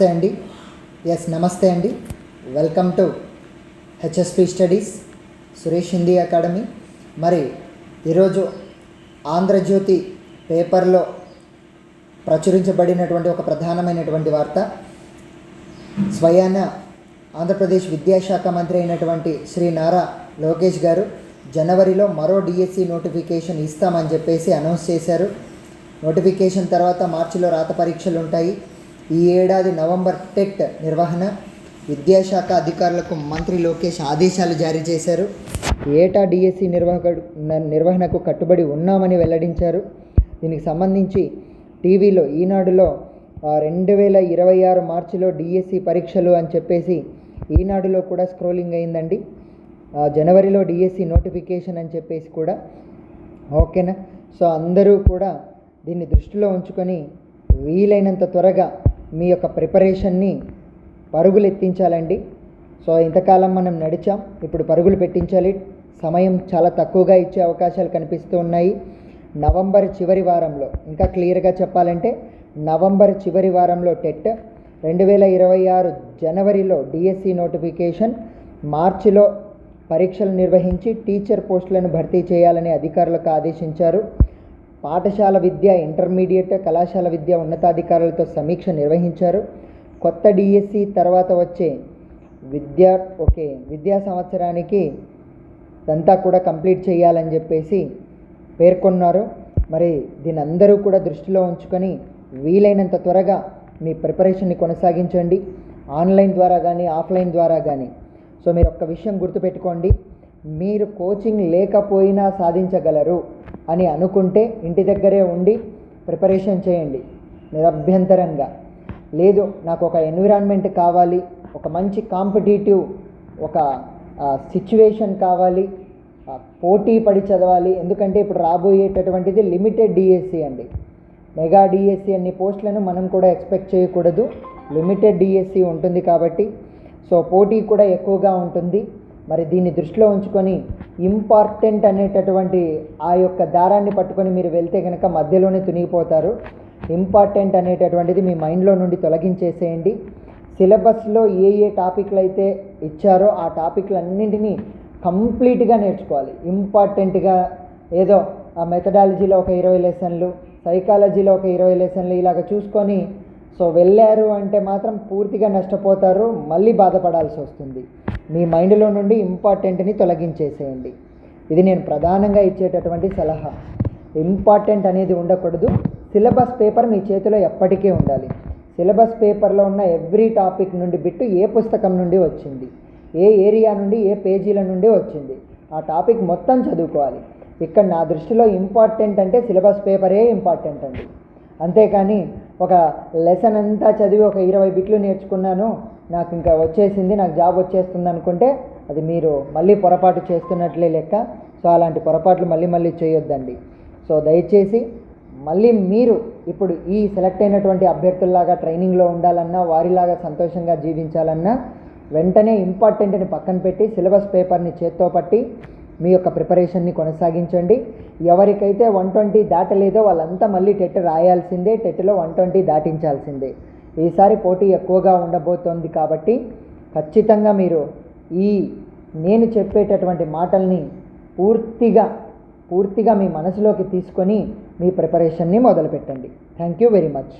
నమస్తే అండి. ఎస్ నమస్తే అండి. Welcome to HSP studies Suresh Hindi academy. మరి ఈరోజు ఆంధ్రజ్యోతి పేపర్లో ప్రచురించబడినటువంటి ఒక ప్రధానమైనటువంటి వార్త. స్వయాన ఆంధ్రప్రదేశ్ విద్యాశాఖ మంత్రి అయినటువంటి శ్రీ నారా లోకేష్ గారు జనవరిలో మరో డిఎస్సి నోటిఫికేషన్ ఇస్తామని చెప్పేసి అనౌన్స్ చేశారు. నోటిఫికేషన్ తర్వాత మార్చిలో రాత పరీక్షలు ఉంటాయి ఈ ఏడాది నవంబర్ టెట్ నిర్వహణ విద్యాశాఖ అధికారులకు మంత్రి లోకేష్ ఆదేశాలు జారీ చేశారు. ఏటా డిఎస్సి నిర్వాహక నిర్వహణకు కట్టుబడి ఉన్నామని వెల్లడించారు. దీనికి సంబంధించి టీవీలో ఈనాడులో రెండు వేల ఇరవై ఆరు మార్చిలో డిఎస్సి పరీక్షలు అని చెప్పేసి ఈనాడులో కూడా స్క్రోలింగ్ అయిందండి. జనవరిలో డిఎస్సి నోటిఫికేషన్ అని చెప్పేసి కూడా ఓకేనా? సో అందరూ కూడా దీన్ని దృష్టిలో ఉంచుకొని వీలైనంత త్వరగా మీ యొక్క ప్రిపరేషన్ని పరుగులు ఎత్తించాలండి సో ఇంతకాలం మనం నడిచాం. ఇప్పుడు పరుగులు పెట్టించాలి. సమయం చాలా తక్కువగా ఇచ్చే అవకాశాలు కనిపిస్తూ ఉన్నాయి. నవంబర్ చివరి వారంలో ఇంకా క్లియర్గా చెప్పాలంటే నవంబర్ చివరి వారంలో టెట్ రెండు వేల ఇరవై ఆరు జనవరిలో డిఎస్సి నోటిఫికేషన్ మార్చిలో పరీక్షలు నిర్వహించి టీచర్ పోస్టులను భర్తీ చేయాలని అధికారులకు ఆదేశించారు. పాఠశాల విద్య ఇంటర్మీడియట్ కళాశాల విద్య ఉన్నతాధికారులతో సమీక్ష నిర్వహించారు. కొత్త డిఎస్సి తర్వాత వచ్చే విద్యా ఓకే విద్యా సంవత్సరానికి ఇదంతా కూడా కంప్లీట్ చేయాలని చెప్పేసి పేర్కొన్నారు. మరి దీని అందరూ కూడా దృష్టిలో ఉంచుకొని వీలైనంత త్వరగా మీ ప్రిపరేషన్ని కొనసాగించండి. ఆన్లైన్ ద్వారా కానీ ఆఫ్లైన్ ద్వారా కానీ. సో మీరు ఒక్క విషయం గుర్తుపెట్టుకోండి. మీరు కోచింగ్ లేకపోయినా సాధించగలరు. అని అనుకుంటే ఇంటి దగ్గరే ఉండి ప్రిపరేషన్ చేయండి నిరభ్యంతరంగా. లేదు నాకు ఒక ఎన్విరాన్మెంట్ కావాలి ఒక మంచి కాంపిటేటివ్ ఒక సిచ్యువేషన్ కావాలి పోటీ పడి చదవాలి ఎందుకంటే ఇప్పుడు రాబోయేటటువంటిది లిమిటెడ్ డిఎస్సి అండి. మెగా డిఎస్సి అన్ని పోస్టులను మనం కూడా ఎక్స్పెక్ట్ చేయకూడదు లిమిటెడ్ డిఎస్సి ఉంటుంది కాబట్టి. సో పోటీ కూడా ఎక్కువగా ఉంటుంది. మరి దీన్ని దృష్టిలో ఉంచుకొని ఇంపార్టెంట్ అనేటటువంటి ఆ యొక్క దారాన్ని పట్టుకొని మీరు వెళ్తే కనుక మధ్యలోనే తునిగిపోతారు. ఇంపార్టెంట్ అనేటటువంటిది మీ మైండ్లో నుండి తొలగించేసేయండి. సిలబస్లో ఏ ఏ టాపిక్లు అయితే ఇచ్చారో ఆ టాపిక్లన్నింటినీ కంప్లీట్గా నేర్చుకోవాలి. ఇంపార్టెంట్గా ఏదో ఆ మెథడాలజీలో ఒక ఇరవై లెసన్లు సైకాలజీలో ఒక ఇరవై లెసన్లు ఇలాగ చూసుకొని సో వెళ్ళారు అంటే మాత్రం పూర్తిగా నష్టపోతారు మళ్ళీ బాధపడాల్సి వస్తుంది. మీ మైండ్లో నుండి ఇంపార్టెంట్ని తొలగించేసేయండి. ఇది నేను ప్రధానంగా ఇచ్చేటటువంటి సలహా. ఇంపార్టెంట్ అనేది ఉండకూడదు. సిలబస్ పేపర్ మీ చేతిలో ఎప్పటికీ ఉండాలి. సిలబస్ పేపర్లో ఉన్న ఎవ్రీ టాపిక్ నుండి బిట్టు ఏ పుస్తకం నుండి వచ్చింది? ఏ ఏరియా నుండి ఏ పేజీల నుండి వచ్చింది? ఆ టాపిక్ మొత్తం చదువుకోవాలి. ఇక్కడ నా దృష్టిలో ఇంపార్టెంట్ అంటే సిలబస్ పేపరే ఇంపార్టెంట్ అండి. అంతేకాని ఒక లెసన్ అంతా చదివి ఒక ఇరవై బిట్లు నేర్చుకున్నాను. నాకు ఇంకా వచ్చేసింది నాకు జాబ్ వచ్చేస్తుంది అనుకుంటే అది మీరు మళ్ళీ పొరపాటు చేస్తున్నట్లే లెక్క. సో అలాంటి పొరపాట్లు మళ్ళీ మళ్ళీ చేయొద్దండి. సో దయచేసి మళ్ళీ మీరు ఇప్పుడు ఈ సెలెక్ట్ అయినటువంటి అభ్యర్థుల్లాగా ట్రైనింగ్లో ఉండాలన్నా వారిలాగా సంతోషంగా జీవించాలన్నా వెంటనే ఇంపార్టెంట్ని పక్కన పెట్టి సిలబస్ పేపర్ని చేత్తో పట్టి మీ యొక్క ప్రిపరేషన్ని కొనసాగించండి. ఎవరికైతే వన్ ట్వంటీ దాటలేదో వాళ్ళంతా మళ్ళీ టెట్ రాయాల్సిందే టెట్లో వన్ ట్వంటీ దాటించాల్సిందే. ఈసారి పోటీ ఎక్కువగా ఉండబోతోంది కాబట్టి ఖచ్చితంగా మీరు ఈ నేను చెప్పేటటువంటి మాటల్ని పూర్తిగా పూర్తిగా మీ మనసులోకి తీసుకొని మీ ప్రిపరేషన్ని మొదలుపెట్టండి. Thank you very much.